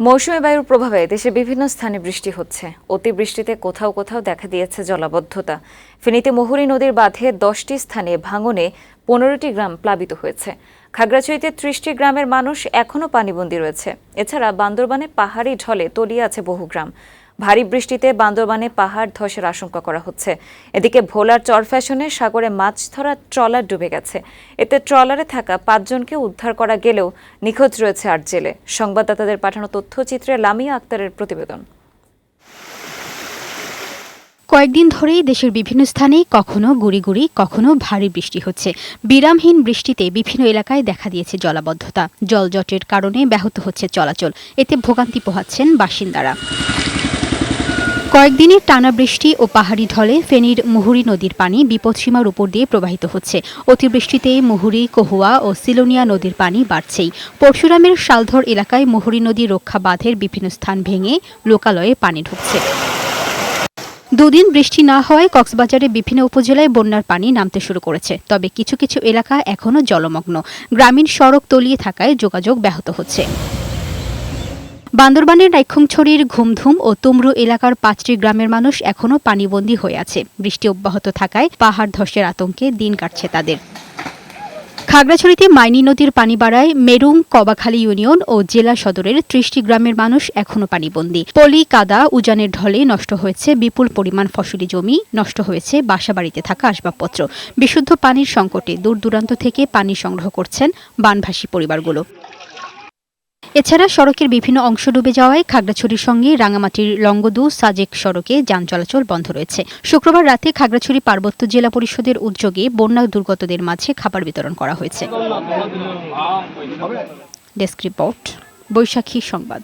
মৌসুমী বায়ুর প্রভাবে দেশে বিভিন্ন স্থানে বৃষ্টি হচ্ছে। অতিবৃষ্টিতে কোথাও কোথাও দেখা দিয়েছে জলাবদ্ধতা। ফেনীতে মহুরী নদীর বাঁধে দশটি স্থানে ভাঙনে পনেরোটি গ্রাম প্লাবিত হয়েছে। খাগড়াছড়িতে ত্রিশটি গ্রামের মানুষ এখনও পানিবন্দী রয়েছে। এছাড়া বান্দরবানে পাহাড়ি ঢলে তলিয়ে আছে বহু গ্রাম। ভারী বৃষ্টিতে বান্দরবানে পাহাড় ধসের আশঙ্কা করা হচ্ছে। এদিকে ভোলার চরফ্যাশনে সাগরে মাছ ধরার ট্রলার ডুবে গেছে। এতে ট্রলারে থাকা পাঁচজনকে উদ্ধার করা গেলেও নিখোঁজ রয়েছে আট জেলে। সংবাদদাতাদের পাঠানো তথ্যচিত্রে লামিয়া আক্তারের প্রতিবেদন। কয়েকদিন ধরেই দেশের বিভিন্ন স্থানে কখনো গুড়ি গুড়ি কখনো ভারী বৃষ্টি হচ্ছে। বিরামহীন বৃষ্টিতে বিভিন্ন এলাকায় দেখা দিয়েছে জলাবদ্ধতা। জলজটের কারণে ব্যাহত হচ্ছে চলাচল। এতে ভোগান্তি পোহাচ্ছেন বাসিন্দারা। কয়েকদিনের টানা বৃষ্টি ও পাহাড়ি ঢলে ফেনীর মুহুরী নদীর পানি বিপদসীমার উপর দিয়ে প্রবাহিত হচ্ছে। অতিবৃষ্টিতে মুহুরী, কহুয়া ও সিলোনিয়া নদীর পানি বাড়ছেই। পরশুরামের শালধর এলাকায় মুহুরী নদী রক্ষা বাঁধের বিভিন্ন স্থান ভেঙে লোকালয়ে পানি ঢুকছে। দুদিন বৃষ্টি না হওয়ায় কক্সবাজারে বিভিন্ন উপজেলায় বন্যার পানি নামতে শুরু করেছে। তবে কিছু কিছু এলাকা এখনও জলমগ্ন। গ্রামীণ সড়ক তলিয়ে থাকায় যোগাযোগ ব্যাহত হচ্ছে। বান্দরবানের নাইক্ষংছড়ির ঘুমধুম ও তুমরু এলাকার পাঁচটি গ্রামের মানুষ এখনও পানিবন্দী হয়ে আছে। বৃষ্টি অব্যাহত থাকায় পাহাড় ধসের আতঙ্কে দিন কাটছে তাদের। খাগড়াছড়িতে মাইনি নদীর পানি বাড়ায় মেরুং, কবাখালী ইউনিয়ন ও জেলা সদরের ত্রিশটি গ্রামের মানুষ এখনও পানিবন্দী। পলি, কাদা, উজানের ঢলে নষ্ট হয়েছে বিপুল পরিমাণ ফসলি জমি, নষ্ট হয়েছে বাসাবাড়িতে থাকা আসবাবপত্র। বিশুদ্ধ পানির সংকটে দূর দূরান্ত থেকে পানি সংগ্রহ করছেন বানভাসী পরিবারগুলো। এছাড়া সড়কের বিভিন্ন অংশ ডুবে যাওয়ায় খাগড়াছড়ির সঙ্গে রাঙামাটির লঙ্গদু সাজেক সড়কে যান চলাচল বন্ধ রয়েছে। শুক্রবার রাতে খাগড়াছড়ি পার্বত্য জেলা পরিষদের উদ্যোগে বন্যা দুর্গতদের মাঝে খাবার বিতরণ করা হয়েছে। ডেস্ক রিপোর্ট, বৈশাখী সংবাদ।